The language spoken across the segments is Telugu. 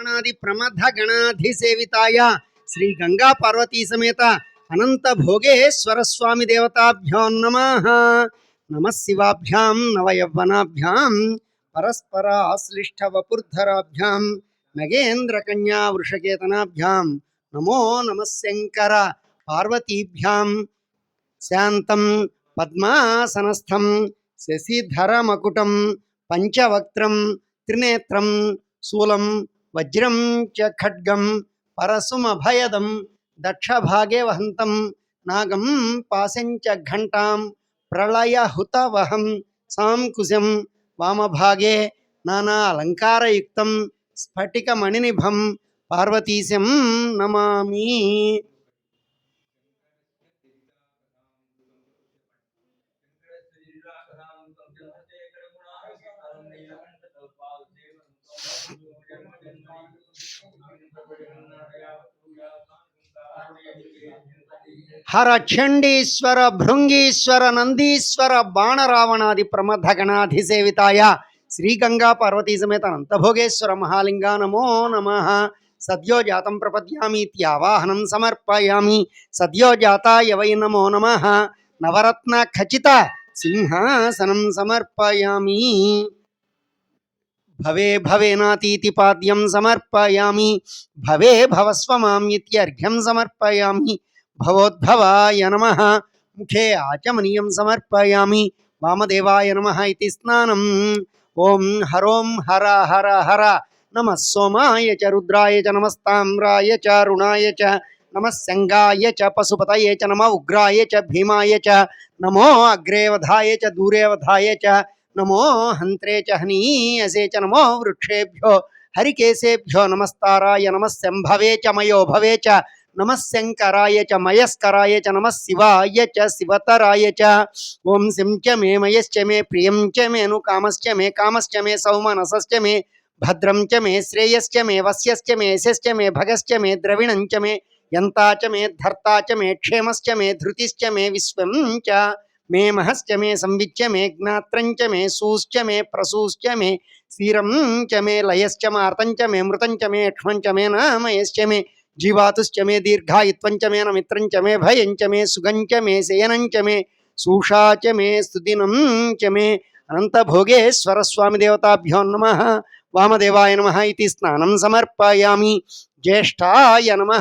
అర్పణాది ప్రమథ గణాధిసేవితాయ శ్రీ గంగా పార్వతీ సమేత అనంత భోగేశ్వర స్వామి దేవతాభ్యో నమ. నమ శివాభ్యాం నవయవ్వనాభ్యాం పరస్పరాశ్లిష్ట వపుర్ధరాభ్యాం నగేంద్ర కన్యా వృషకేతనాభ్యాం నమో నమశంకర పార్వతీభ్యాం శాంతం పద్మాసనస్థం శశిధరమకుటం పంచవక్త్రం త్రినేత్రం శూలం వజ్రం చ ఖడ్గం పరశుమభయదం దక్షభాగే వహంతం నాగం పాశంచ ఘంటాం ప్రళయహుతవహం సాంకుశం వామభాగే నానా అలంకారయుక్తం స్ఫటికమణినిభం పార్వతీశం నమామి. हर चंडीश्वर भृंगीश्वर नंदीश्वर बाणरावणादि प्रमथ गणाधिसेताय श्री गंगा पार्वती समेत अनंत भोगेश्वर महालिंगा नमो नम। सद्यो जातम प्रपद्यामी, इत्यावाहन समर्पयामी। सद्यो जाताय वै नमो नम। नवरत्न खचित सिंहासनम समर्पयामी। भवे भवे नातीति पाद्यम समर्पयामी। भवे भवस्व माम इत्यर्घ्यम समर्पयामी। भवोद्भवाय नमः। मुखे आचमनीयं समर्पयामि। वामदेवाय नमः इति स्नानम्। ॐ हरों हर हर हर। नमः सोमाय च, रुद्राय च नमस्ताम्राय च अरुणाय च, नमः सङ्गाय च, पशुपतये च, नमः उग्राय च, भीमाय च, नमो अग्रेवधाय च, दूरेवधाय च, नमो हन्त्रे च, हनीयसे च, नमो वृक्षेभ्यो हरिकेशेभ्यो नमस्ताराय, नमः शम्भवे च, मयो भवे च नम शंकराय च, मयस्कराय च नम शिवाय च, शिवतराय च। ओम सिं च मे मयच मे, प्रिय च मे कामच मे कामच मे, सौमनसश्च मे भद्रम च मे, श्रेयश्च मे, वस्यश्च मे, यशश्च मे, भगश्च मे, द्रविण च मे यंता च मे, धर्ता च मे, क्षेमश्च मे धृति मे, विश्व च मे महस् मे संविच्य मे, ज्ञात्र मे सूच्य मे प्रसूच्य मे, क्षीरं च मे लयच मार्तञ्च मे मृतंच मे, क्ष्मञ्च मे, नामयश्च मे జీవాతుశ్చ మే దీర్ఘాయుత్వం చ మే నమిత్రం చ మే భయం చ మే సుగం మే శయనం మే సూషా మే స్తుదినం చ మే అనంతభోగేశ్వర స్వామి దేవతాభ్యో నమ వామదేవాయ నమ ఇది స్నానం సమర్పయామి జ్యేష్ఠాయ నమ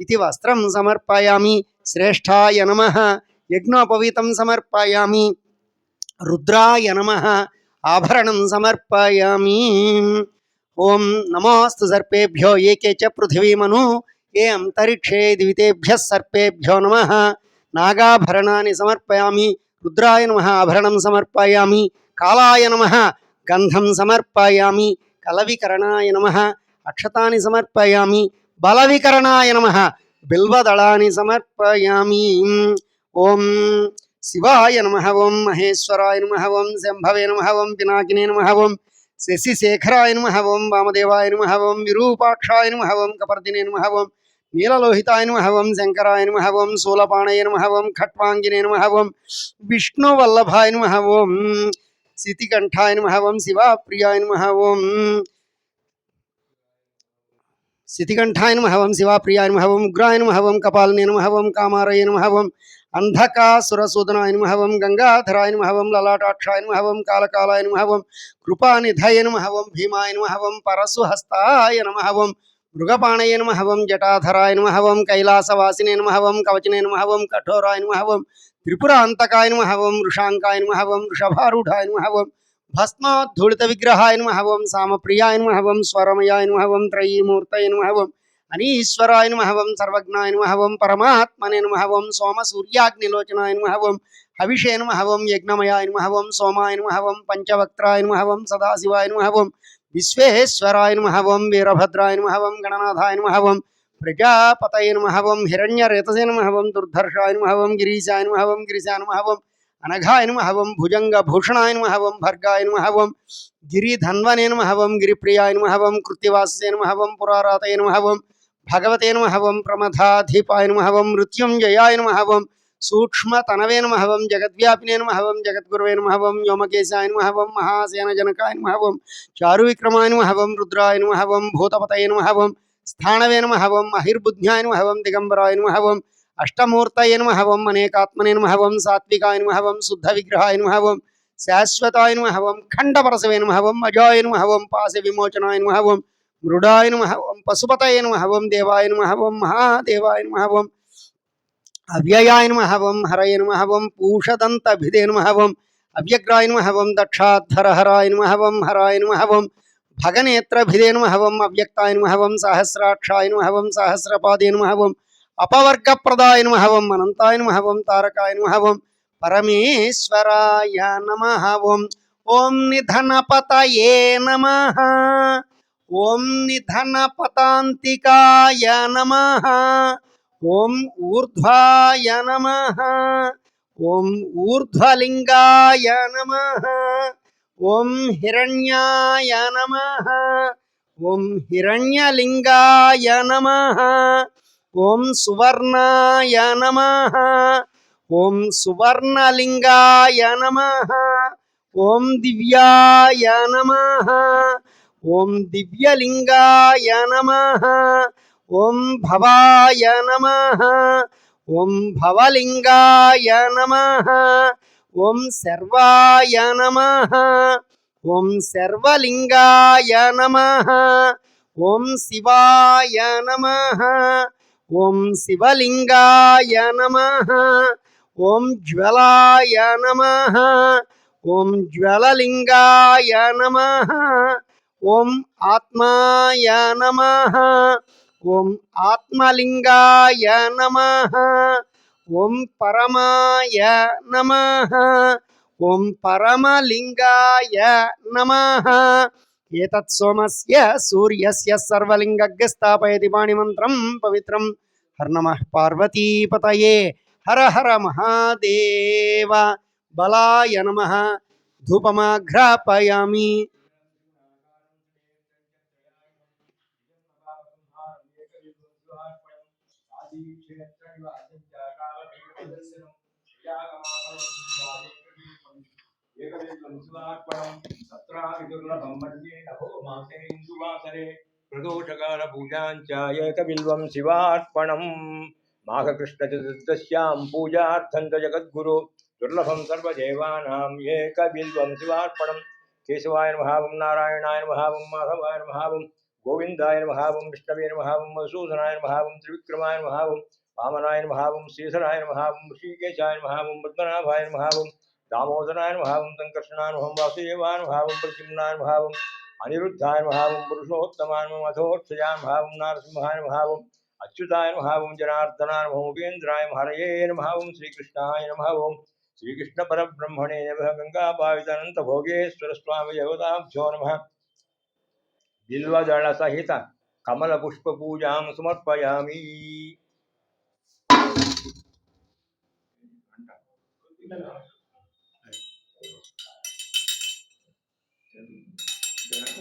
ఇది వస్త్రం సమర్పయామి శ్రేష్ఠాయ నమ యజ్ఞోపవీతం సమర్పయామి రుద్రాయ నమ ఆభరణం సమర్పయామి ఓం నమోస్తు సర్పేభ్యో ఏకే చ పృథివీమను ఏ అంతరిక్షే దివితేభ్య సర్పేభ్యో నమ. నాగాభరణాన్ని సమర్పయామి రుద్రాయ నమ ఆభరణం సమర్పయామి కాళాయ నమ గంధం సమర్పయామి కలవికరణాయ నమ అక్షతాన్ని సమర్పయామి బలవికరణాయ నమ బిల్వదళాన్ని సమర్పయామి. ఓం శివాయ నమ ఓం మహేశ్వరాయ నమ ఓం శంభవే నమ ఓం పినాకినే నమ ఓం శశిశేఖరాయ నమ ఓం వామదేవాయ నమ ఓం విరూపాక్షాయ నమ ఓం కపర్దినే నమ ఓం నీలలోహితాయ నమ ఓం శంకరాయ నమ ఓం శూలపాణయ నమ ఓం ఖట్వాంగినే నమ ఓం విష్ణువల్లభాయ నమ ఓం శితికంఠాయ నమ ఓం శివాప్రియాయ నమ ఓం శితికంఠాయ నమ ఓం శివాప్రియాయ నమ ఓం ఉగ్రాయ నమ ఓం కపాలనే నమ ఓం కామారయ నమ ఓం అంధకాసురసూదనాయ నమ గంగాధరాయ నమ లలాటాక్షాయ నమ కాలకాలాయ నమ కృపానిధయ నమ భీమాయ నమ పరశుహస్తాయ నమహవం మృగపాణయ నమ జటాధరాయ నమ కైలాసవాసినే నమ కవచనే నమ కఠోరాయ నమ త్రిపురాంతకాయ నమ వృషాంకాయ నమ వృషభారూఢాయ నమ భస్మాద్ధూళిత విగ్రహాయ నమ సామప్రియాయ నమ స్వరమయాయ నమ త్రయీమూర్తయ నమ ఓం అనీశ్వరాయ నమ ఓం సర్వజ్ఞాయ నమ ఓం పరమాత్మనే నమ ఓం సోమ సూర్యాగ్నిలోచనాయ నమ ఓం హవిషే నమ ఓం యజ్ఞమయాయ నమ ఓం సోమాయ నమ ఓం పంచవక్త్రాయ నమ ఓం సదాశివాయ నమ ఓం విశ్వేశ్వరాయ నమ ఓం వీరభద్రాయ నమ ఓం గణనాథాయ నమ ఓం ప్రజాపతయ నమ ఓం హిరణ్యరేతసే నమ ఓం దుర్ధర్షాయ నమ ఓం గిరీశాయ నమ ఓం గిరిశాయ నమ ఓం అనఘాయ నమ ఓం భుజంగభూషణాయ నమ ఓం భర్గాయ నమ ఓం గిరిధన్వనే నమ ఓం గిరిప్రియాయ నమ ఓం కృత్తివాసే నమ ఓం పురారాతయ నమ ఓం భగవతే నమ ఓం ప్రమథాధిపాయ నమ ఓం మృత్యుంజయాయ నమ ఓం సూక్ష్మతనవే నమ హవం జగద్వ్యాపినే నమ హవం జగద్గురవే నమ హవం వ్యోమకేశాయ నమ హవం మహాసేన జనకాయ నమ హవం చారు నమ హవం రుద్రాయ నమ హవం భూతపతయ నమ హవం స్థానవే నమ హవం అహిర్బుద్ధ్యాయ నమ హవం దిగంబరాయ నమ హవం అష్టమూర్తయ నమ హవం అనేకాత్మనే నమ హవం సాత్వికాయ నమ హవం శుద్ధ విగ్రహాయ నమ హవం శాశ్వతాయ నమ హవం ఖండపరసవే నమ హవం అజాయ నమ హవం పాశ విమోచనాయ నమ హవం మృడాయ నమ హవం పశుపతయ నమ హవం దేవాయ నమ హవం మహాదేవాయ నమ హవం అవ్యయాయ నమ హవం హరయ నమ హవం పూషదంతభిదే నమ హవం అవ్యగ్రాయ నమ హవం దక్షాధరహరాయ నమ హవం హరాయ నమ హవం భగనేత్రభిదే నమ హవం అవ్యక్తాయ నమ హవం సహస్రాక్షాయ నమ హవం సహస్రపాదే నమ హవం అపవర్గప్రదాయ నమ హవం అనంతాయ నమ హవం తారకాయ నమ హవం పరమేశ్వరాయ నమ ఓం ఓం నిధనపతయే నమ ఓం నిధనపతాంతికాయ నమ. ఓం ఊర్ధ్వాయ నమ. ఓం ఊర్ధ్వలింగాయ నమ. ఓం హిరణ్యాయ నమ. ఓం హిరణ్యలింగాయ నమ. ఓం సువర్ణాయ నమ. ఓం సువర్ణలింగాయ నమ. ఓం దివ్యాయ నమ. ఓం దివ్యలింగాయ నమ. ఓం భవాయ నమ. ఓం భవలింగాయ నమ. ఓం సర్వాయ నమ. ఓం సర్వలింగాయ నమ. ఓం శివాయ నమ. ఓం శివలింగాయ నమ. ఓం జ్వలాయ నమ. ఓం జ్వలలింగాయ నమ. ఓం ఆత్మాయ నమ. ఓం ఆత్మలింగాయ నమ. ఓం పరమాయ నమ. ఓం పరమలింగాయ నమ. ఏతత్ సోమస్య సూర్యస్య సర్వలింగగ్య స్థాపయతి పాణిమంత్రం పవిత్రం. హర నమః పార్వతీపతయే. హర హర మహాదేవ. బలాయ నమ. ధూపమాఘ్రాపయామి. कंसुवात्पणम् सत्रादिदुर्लभम्मर्ये नभोमासे इन्दुवासरे प्रदोषकारपूजाञ्चायकबिल्वं शिवार्पणम् माघकृष्णचतुर्दश्यां पूजार्थं च जगद्गुरु दुर्लभं सर्वदेवानां एकबिल्वं शिवार्पणं केशवाय महावं नारायणाय महावं माधवाय महावं गोविन्दाय महावं विष्णवे महावं मधुसूदनाय महावं त्रिविक्रमाय महावं वामनाय महावं श्रीधराय महावं ऋषिकेशाय महावं पद्मनाभाय महावं दामोदरानुभावं सङ्कर्षणानुभावं वासुदेवानुभावं प्रचिम्नानुभावम् अनिरुद्धानुभावं पुरुषोत्तमानुमथोक्षयानुभावं नारसिंहानुभावम् अच्युतानुभावं जनार्दनानुभावं उपेन्द्रायं हरयेनुभावं श्रीकृष्णायनुभावं श्रीकृष्णपरब्रह्मणे नमः गङ्गापावितानन्तभोगेश्वरस्वामि देवताभ्यो नमः बिल्वदळसहित कमलपुष्पपूजां समर्पयामि Thank you.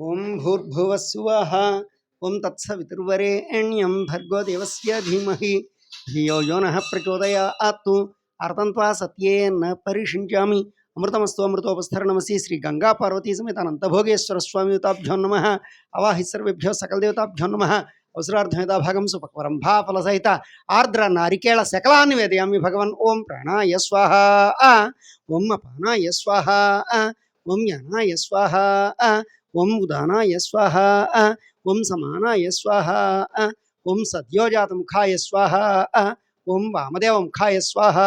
ॐ भूर्भुवस्सुवः ओं तत्सवितुर्वरेण्यं भर्गो देवस्य धीमहि। धियो यो नः प्रचोदयात् अर्थं त्वा सत्ये न परिषिञ्चामि। ధియో యో నః ప్రచోదయాత్ అర్థంత్వా సత్యేన పరిషించామి అమృతమస్తు అమృతోపస్థరణమసి శ్రీ గంగా పార్వతీ సమేత అనంతభోగేశ్వర స్వామి దేవతాభ్యో నమ అవాహి సర్వేభ్యో సకల దేవతాభ్యో నమ అవసరార్థమేదా భాగం సుపక్వరం భాఫల సహిత ఆర్ద్ర నారికేళ శకలాన్ని వేదయామి భగవన్ ఓం ప్రాణాయ స్వాహ ఓం అపానాయ స్వాహ ఓం యానాయ స్వాహ ఓం ఉదానాయ స్వాహ ఓం సమానాయ స్వాహ ఓం సద్యోజాతముఖాయ స్వాహ ఓం వామదేవముఖాయ స్వాహ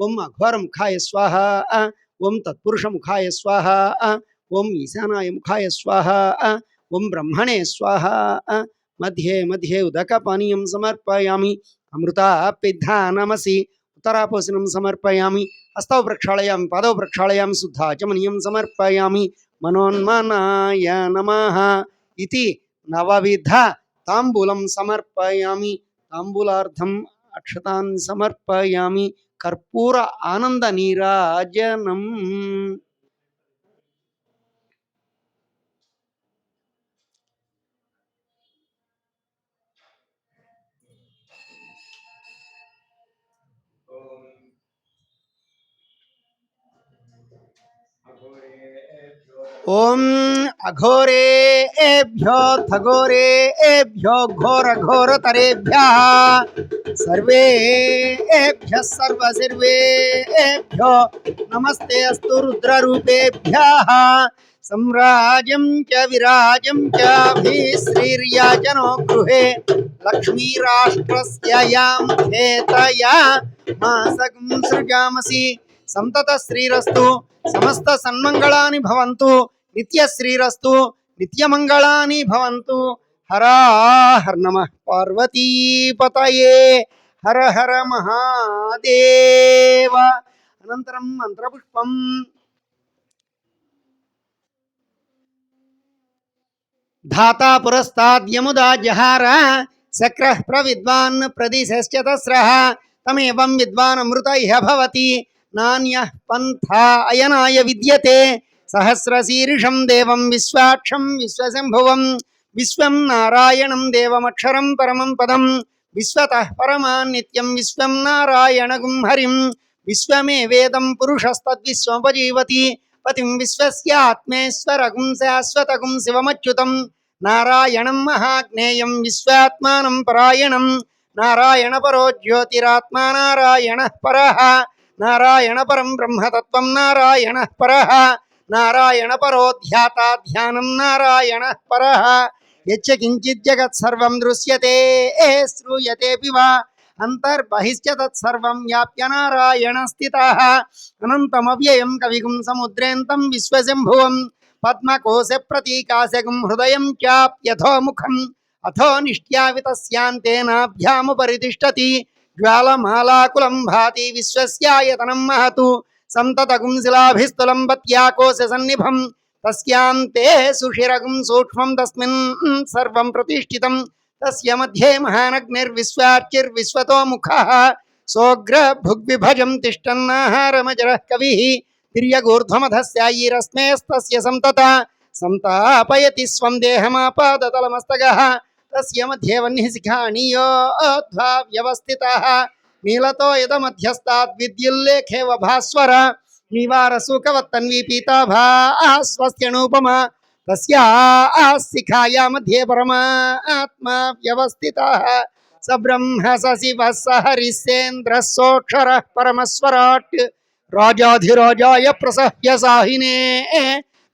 ओम अघोर मुखाय स्वाहा, ओम तत्पुरुष मुखाय स्वाहा, ओम ईशानाय मुखाय स्वाहा, ओम ब्रह्मणे स्वाहा। मध्ये मध्ये उदकपानीयं समर्पयामि। अमृतापिद्धा नमसि उत्तरापोसनं समर्पयामि। हस्तौ प्रक्षालयामि प्रक्षाया शुद्धा चमनीय समर्पयामि। मनोन्मनाय नमः इति नवविध ताम्बूलं समर्पयामि। तांबूलाधम अक्षतान् समर्पयामि। கற்பூர ஆனந்த நீராஜனம். ओम अघोरे एभ्यो थगोरे एभ्यो घोर घोर तरेभ्यः। सर्वे एभ्य सर्व सर्वे एभ्यो। नमस्ते अस्तु रुद्र रूपेभ्यः सम्राजं च विराजं च भीश्रीर्याजनो गृहे। लक्ष्मीराष्ट्रस्य यां खेतया मा सृजामसि। समस्त समस्तसन्मङ्गलानि भवन्तु। శ్రీరస్తు నిత్యమంగళాని భవంతు. హరా హర నమ పార్వతీపతయే. హర హర మహాదేవ. అనంతరం మంత్రపుష్పం. ధాతా పురస్తాద్యముదా జహార శక్ర ప్రవిద్వాన్ ప్రదిశశ్చ తస్రః తమేవం విద్వాన్ అమృత ఇహ భవతి. నాణ్య పంథా అయనాయ విద్యతే. సహస్రశీర్షం దేవం విశ్వాక్షం విశ్వశంభువం విశ్వం నారాయణం దేవమక్షరం పరమం పదం విశ్వత పరమాన్నిత్యం విశ్వం నారాయణగుం హరిం విశ్వమే వేదం పురుషస్తద్విశ్వపజీవతి పతిం విశ్వస్యాత్మేశ్వరగుం శాశ్వతగుం శివమచ్యుతం నారాయణం మహాజ్ఞేయం విశ్వాత్మానం పరాయణం నారాయణ పరో జ్యోతిరాత్మా నారాయణ పర నారాయణ పరం బ్రహ్మతత్వం నారాయణ పర నారాయణ పరో ధ్యాతా ధ్యానం నారాయణ పర యచ్చ కించిత్ జగత్ సర్వం దృశ్యతే శ్రూయతే వా అంతర్బహిశ్చ తత్సర్వం వ్యాప్య నారాయణ స్థిత అనంతమవ్యయం కవిగుం సముద్రేంతం విశ్వశంభువం పద్మకోశ ప్రతీకాశకం హృదయం చాప్యథోముఖం అథో నిష్ట్యావితస్యాంతేనాభ్యాముపరితిష్టతి జ్వాలమాలాకులం భాతి విశ్వస్యాయతనం మహతు सन्ततगुंसिलाभिस्तुलं बत्याकोश तस्यान्ते सुषिरगुं सूक्ष्मं तस्मिन् सर्वं प्रतिष्ठितं, तस्य मध्ये महानग्निर्विश्वार्चिर्विश्वतो मुखः सोऽग्रभुग्विभजं तिष्ठन्नाहारमजरः कविः, तिर्यगूर्ध्वमधस्यायीरस्मेस्तस्य सन्तता सन्तापयति स्वं देहमापादतलमस्तकः, तस्य मध्ये वह्निः व्यवस्थितः। नीलतो ಯದ ಮಧ್ಯಸ್ಥಾತ್ ವಿದ್ಯುಲ್ಲೇಖೇವ ಭಾಸ್ವರ ನೀವಾರ ಸೂಕವತ್ತನ್ವಿ ಪೀತಾಭಾ ಸ್ವಸ್ಥ್ಯಣೂಪಮ तस्या शिखाया मध्ये परमात्मा व्यवस्थितः। स ब्रह्म स शिव स हरिस्सेन्द्रः सोऽक्षरः परमस्वराट्। राजाधिराजाय प्रसह्य साहिने।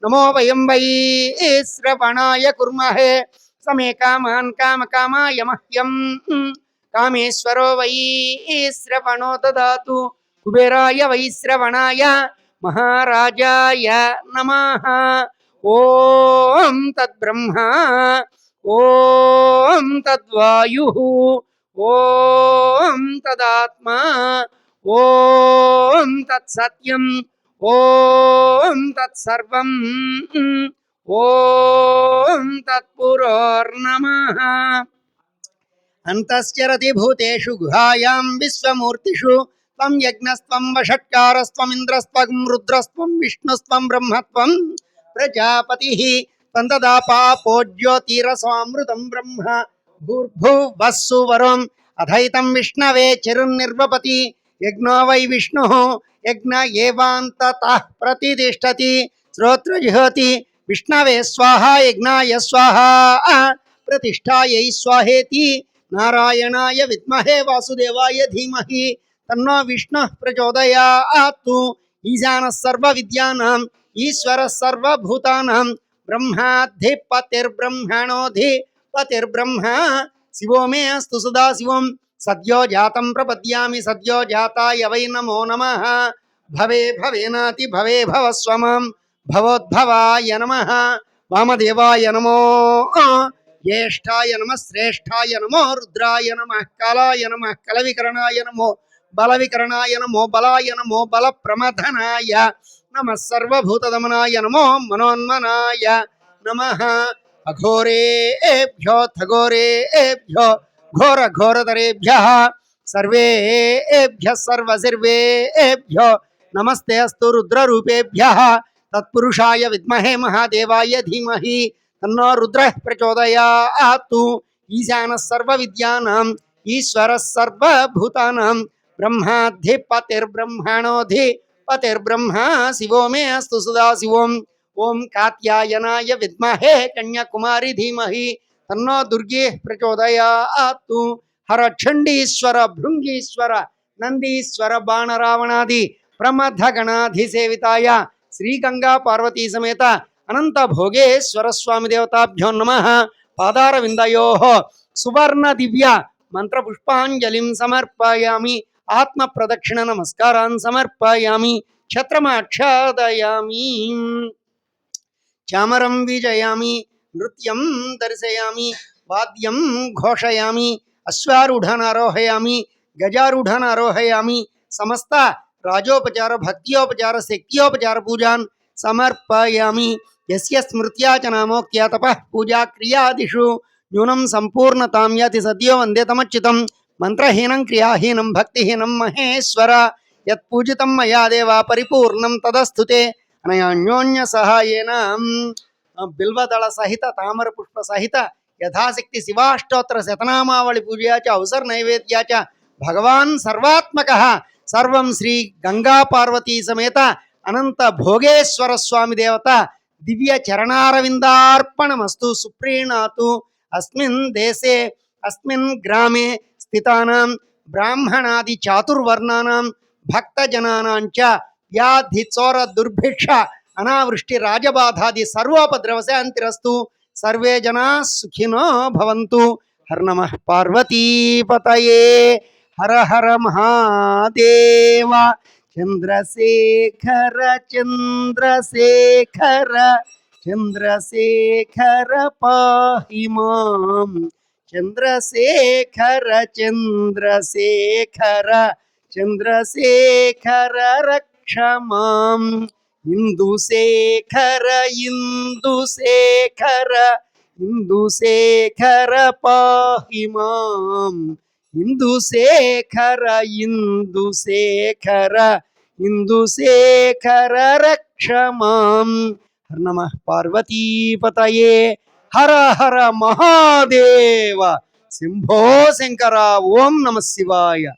नमो वयं वै श्रवणाय कुर्महे। समे कामान् कामकामाय मह्यम्। కామేశ్వరో వై శ్రవణో దాతు. కుబేరాయ వై శ్రవణాయ మహారాజాయ నమ. ఓం తద్బ్రహ్మ ఓం తద్వాయు ఓం తదాత్మా ఓం తత్సత్యం ఓం తత్సర్వం ఓం తత్పురోర్నమ అంతశ్చరతి భూతేషు గుహాయాం విశ్వమూర్తిషు త్వం యజ్ఞస్త్వం వషట్కారస్త్వమింద్రస్త్వం రుద్రస్త్వం విష్ణుస్త్వం బ్రహ్మత్వం ప్రజాపతి త్వం పాపోజ్యోతిరసామృతం బ్రహ్మ భూర్భువస్సు వరం అధైతం విష్ణవే చిరుర్నిర్వపతి యజ్ఞో వై విష్ణు యజ్ఞ ఏవాంతత ప్రతిష్టతి శ్రోత్రజిహోతి విష్ణవే స్వాహ యజ్ఞాయ స్వాహ ప్రతిష్టాయై స్వాహేతి నారాయణాయ విద్మహే వాసుదేవాయ ధీమహి తన్నో విష్ణు ప్రచోదయాత్తు ఈశాన సర్వ విద్యానాం ఈశ్వర సర్వభూతానాం. బ్రహ్మాధిపతిర్బ్రహ్మణోధి పతిర్బ్రహ్మ శివో మే అస్తు సదా శివం. సద్యో జాతం ప్రపద్యామి సద్యో జాతాయ వై నమో నమ. భవే భవేనాతి భవే భవస్వమం భవోద్భవాయ నమ. వామదేవాయ నమో జ్యేష్ఠాయ నమ శ్రేష్ఠాయ నమో రుద్రాయ నమ కళాయ నమ కలవికరణాయ నమో బలవికరణాయ నమో బలాయ నమో బల ప్రమథనాయ నమ సర్వభూతదమనాయ నమో మనోన్మనాయ నమ అఘోరేభ్యో థఘోరేభ్యో ఘోర ఘోరతరేభ్య సర్వేభ్య సర్వసర్వేభ్యో నమస్తే అస్తు రుద్రరూపేభ్య తత్పురుషాయ విద్మహే మహాదేవాయ ధీమహి तन्नो रुद्रः प्रचोदयातु ईशानः सर्वविद्यानाम् ईश्वरः सर्वभूतानां, ब्रह्माधिपतिर्ब्रह्मणोऽधिपतिर्ब्रह्मा शिवो मे अस्तु सुधा शिव ओं कात्यायनाय विद्महे कन्याकुमारी धीमहि। तन्नो दुर्गे प्रचोदया आतु। प्रचोदयातु हरचण्डीश्वर भृङ्गीश्वर, नन्दीश्वर, बाणरावणादि प्रमथगणाधिसेविताय श्रीगङ्गा पार्वती समेत अनंत भोगेश्वर स्वामी देवताभ्यो नम। पादार विंदो सुवर्ण दिव्य मंत्र पुष्पाजलि समर्पयामी। आत्म प्रदक्षिण नमस्कारा समर्पयामी। क्षत्रमाक्षादयामी चामरम विजयामी। नृत्यम दर्शयामी। वाद्यम घोषयामी। अश्वारूढ़ आरोहयामी गजारूढ़ आरोहयामी समस्त राजोपचार भक्तिपचार शक्तिपचार पूजा समर्पयामी। यस्य स्मृत्या च नामोक्त्या तपः पूजा क्रियादिषु न्यूनं सम्पूर्णतां याति सद्यो वंदे तमच्युतं मन्त्रहीनं, क्रियाहीनं, भक्तिहीनं, महेश्वर। यत्पूजितं मया देवा परिपूर्णं तदस्तुते तामर पुष्प सहित यथाशक्ति शिवाष्टोत्र शतनामावली पूजा च अवसर नैवेद्या च, भगवान सर्वात्मक। सर्व श्री गंगा पार्वती समेत अनंत भोगेश्वर स्वामी देवता దివ్య చరణారవిందార్పణమస్తు సుప్రీణాతు అస్మిన్ దేశే అస్మిన్ గ్రామే స్థితానాం బ్రాహ్మణాది చాతుర్వర్ణానాం భక్తజనానాం చ వ్యాధి చోర దుర్భిక్ష అనావృష్టి రాజబాధాది సర్వోపద్రవశాంతిరస్తు సర్వే జనా సుఖినో భవంతు హర్నమ పార్వతీపతయే హర హర మహాదేవ चन्द्रशेखर चन्द्रशेखर चन्द्रशेखर पाहि माम्। चन्द्रशेखर चन्द्रशेखर चन्द्रशेखर रक्ष माम्। इन्दुशेखर इन्दुशेखर इन्दुशेखर पाहि माम्। మాం ఇందుశేఖర ఇందుశేఖర ఇందుశేఖర రక్ష మాం హర నమ పార్వతీపతయే. హర హర మహాదేవ. శంభో శంకర ఓం నమ శివాయ.